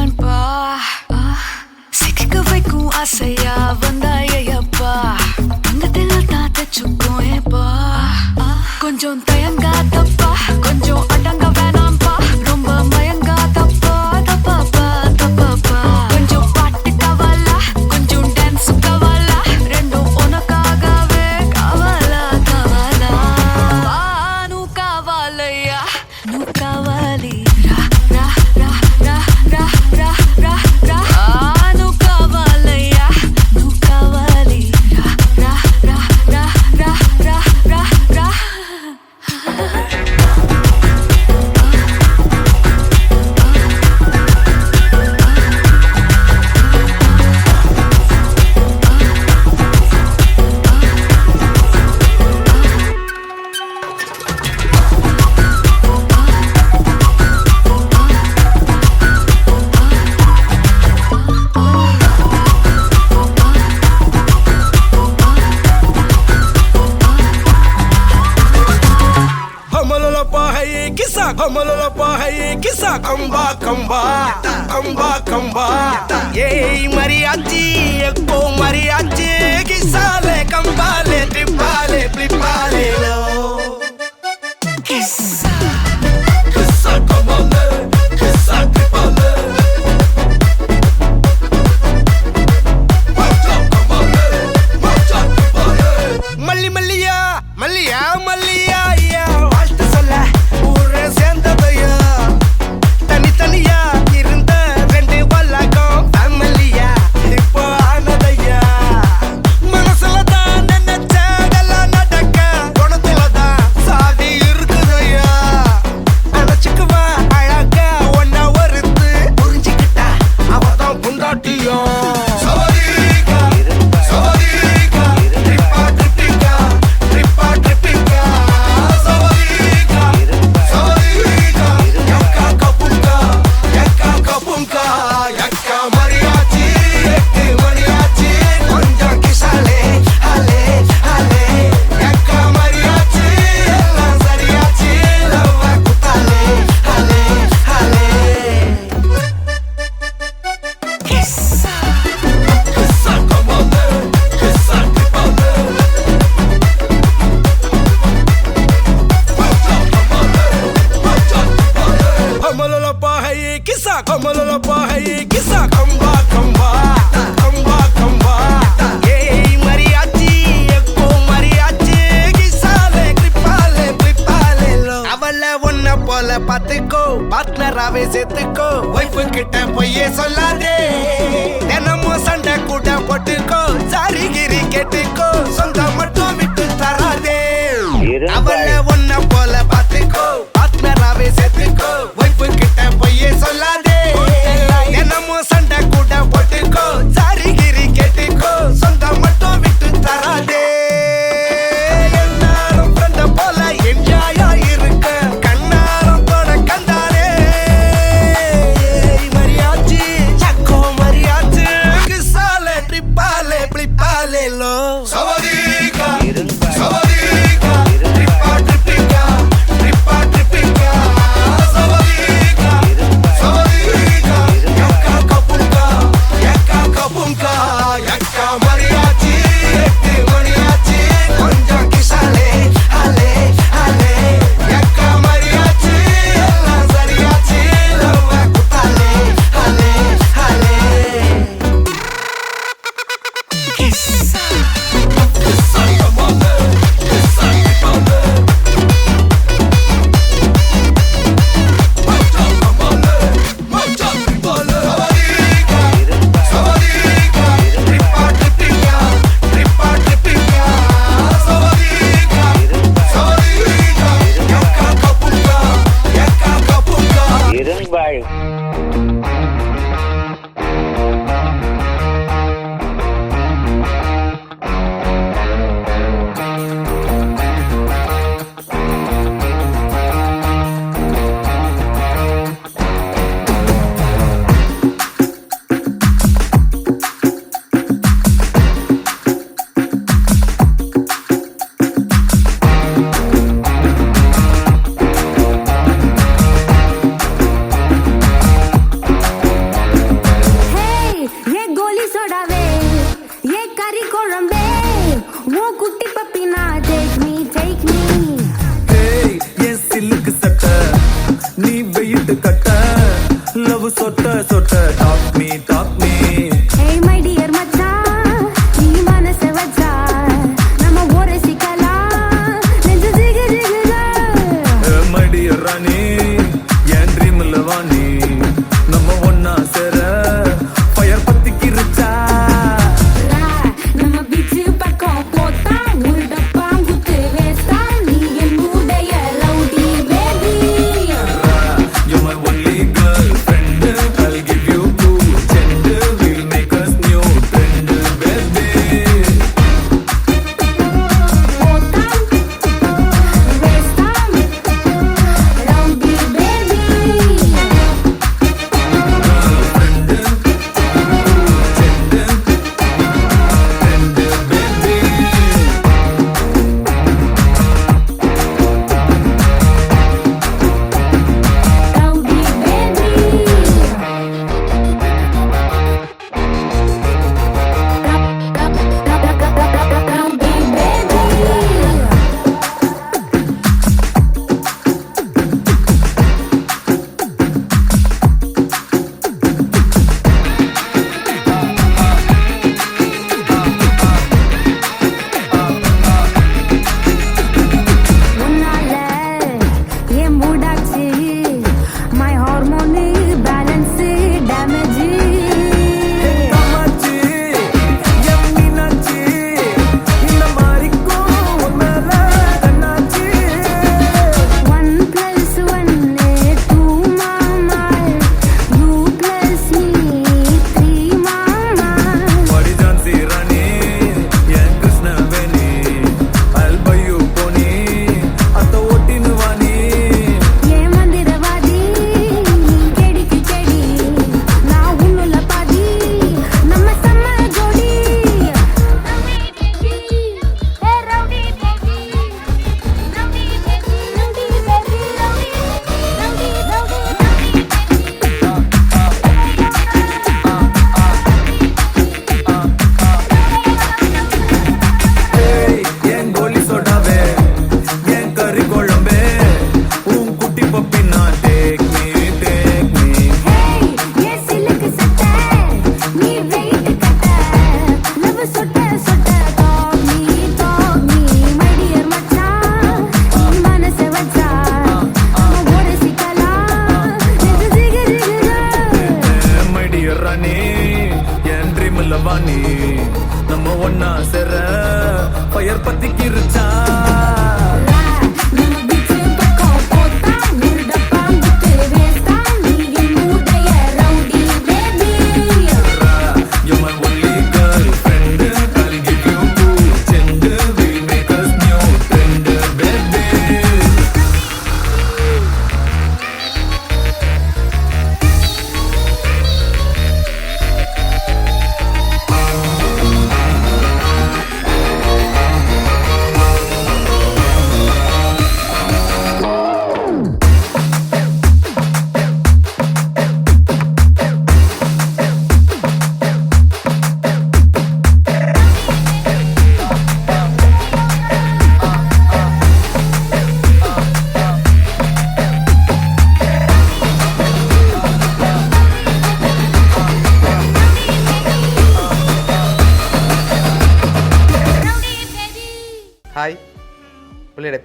நண்பா சிக்க வைக்கும் ஆசையா வந்தாயப்பா தங்கத்தில் தான் தச்சுக்கோப்பா கொஞ்சம் தயங்காதப்பா கொஞ்சம் அடங்க Yes!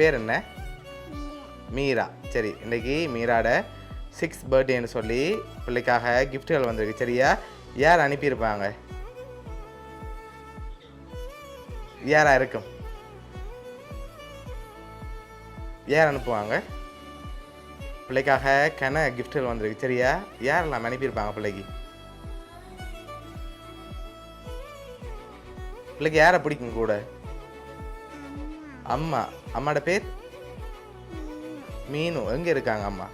பேர் என்ன? மீரா. சரி இன்னைக்கு மீராட சிக்ஸ் பர்த்டேன்னு சொல்லி பிள்ளைக்காக கிஃப்ட்டுகள் வந்திருக்கு. சரியா? யார் அனுப்பியிருப்பாங்க? யாரா இருக்கும்? யார் அனுப்புவாங்க? பிள்ளைக்காக கன கிஃப்ட்டுகள் வந்திருக்கு. சரியா? யாரெல்லாம் அனுப்பியிருப்பாங்க பிள்ளைக்கு? பிள்ளைக்கு யாரை பிடிக்கும் கூட? அம்மா அம்மாட பேர்? மீனு. எங்க இருக்காங்க அம்மா?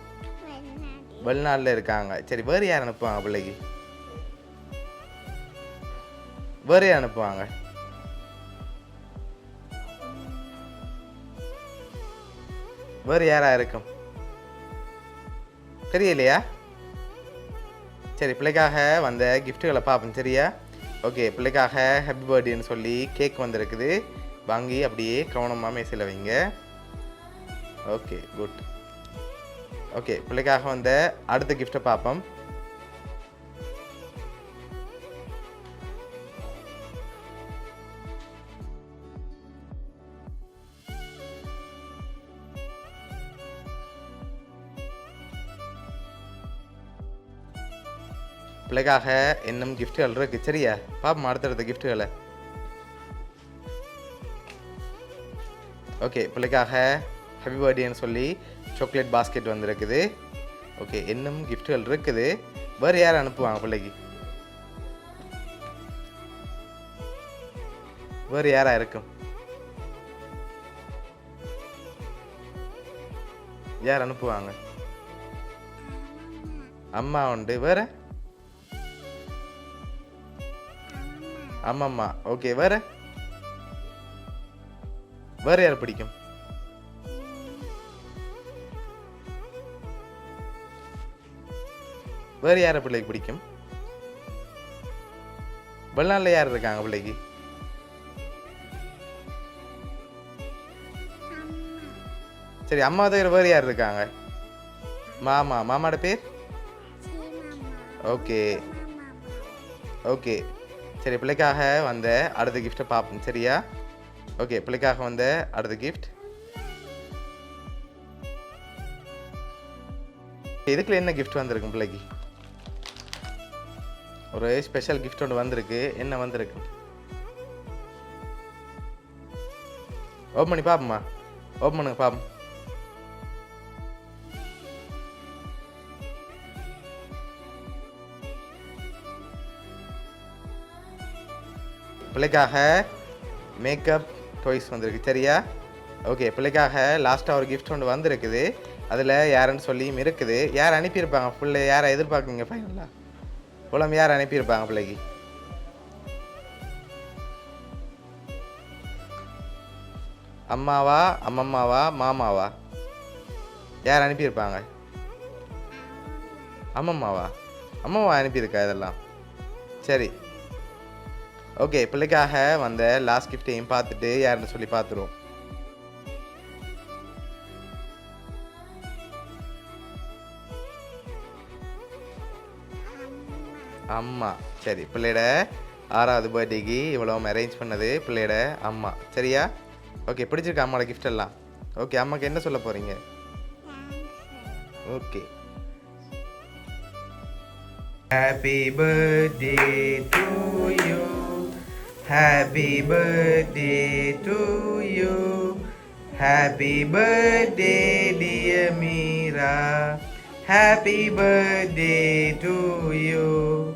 வெளிநாட்டில் இருக்காங்க. சரி வேறு யார் அனுப்புவாங்க பிள்ளைக்கு? வேறு யார் அனுப்புவாங்க? வேறு யாரா இருக்கும்? தெரியலையா? சரி பிள்ளைக்காக வந்த கிஃப்ட்டுகளை பார்ப்போம் சரியா? ஓகே பிள்ளைக்காக ஹாப்பி பர்த்டேன்னு சொல்லி கேக் வந்திருக்குது. வாங்கி அப்படியே கவனமாக மேசையில் வைங்க. ஓகே குட் ஓகே பிள்ளைக்காக வந்த அடுத்த கிஃப்ட்டை பார்ப்போம். பிள்ளைக்காக இன்னும் கிஃப்ட்டுகள் இருக்கு. சரியா? பாப்போம் அடுத்தடுத்த கிஃப்ட்டுகளை ஓகே பிள்ளைக்காக ஹாப்பி பர்த்டேன்னு சொல்லி சாக்லேட் பாஸ்கெட் வந்துருக்குது. ஓகே இன்னும் கிஃப்ட்டுகள் இருக்குது. வேறு யார் அனுப்புவாங்க பிள்ளைக்கு? வேறு யாரா இருக்கும்? யார் அனுப்புவாங்க? அம்மா உண்டு. வேற? அம்மம்மா. ஓகே வேற? வேற யார் பிடிக்கும்? வேற யாரை பிள்ளைக்கு பிடிக்கும்? வெளிநாட்டில் யார் இருக்காங்க பிள்ளைக்கு? சரி அம்மா தவிர வேறு யார் இருக்காங்க? மாமா மாமாட பேர்? ஓகே. ஓகே. சரி பிள்ளைக்காக வந்த அடுத்த கிஃப்ட்டை பார்ப்போம். சரியா? ஓகே பிள்ளைக்காக வந்த அடுத்த கிஃப்ட் இதுக்குள்ள என்ன கிஃப்ட் வந்திருக்கும் பிள்ளைக்கு? ஒரு ஸ்பெஷல் கிஃப்ட் ஒன்று வந்திருக்கு. என்ன வந்திருக்கு? ஓப்பன் பண்ணி பாப்போம்மா. ஓப்பன் பண்ணுங்க பாப்போம். பிள்ளைக்காக மேக்கப் டாய்ஸ் வந்திருக்கு. சரியா? ஓகே பிள்ளைக்காக லாஸ்ட்டாக ஒரு கிஃப்ட் ஒன்று வந்திருக்குது. அதில் யாருன்னு சொல்லியும் இருக்குது. யார் அனுப்பியிருப்பாங்க பிள்ளை? யாரை எதிர்பார்க்குறீங்க ஃபைனலாக புலம் யார் அனுப்பியிருப்பாங்க பிள்ளைக்கு? அம்மாவா அம்மம்மாவா மாமாவா? யார் அனுப்பியிருப்பாங்க? அம்மம்மாவா? அம்மாவா அனுப்பியிருக்கா இதெல்லாம்? சரி. ஓகே பிள்ளைக்காக வந்த லாஸ்ட் கிஃப்டையும் பார்த்துட்டு யாருன்னு சொல்லி பார்த்துருவோம். அம்மா. சரி பிள்ளையோட ஆறாவது பர்த்டேக்கு இவ்வளோ அரேஞ்ச் பண்ணது பிள்ளையோட அம்மா. சரியா? ஓகே பிடிச்சிருக்கா அம்மாவோட கிஃப்ட் எல்லாம்? ஓகே அம்மாக்கு என்ன சொல்ல போகிறீங்க okay happy birthday to you Happy birthday to you. Happy birthday, dear Mira. Happy birthday to you.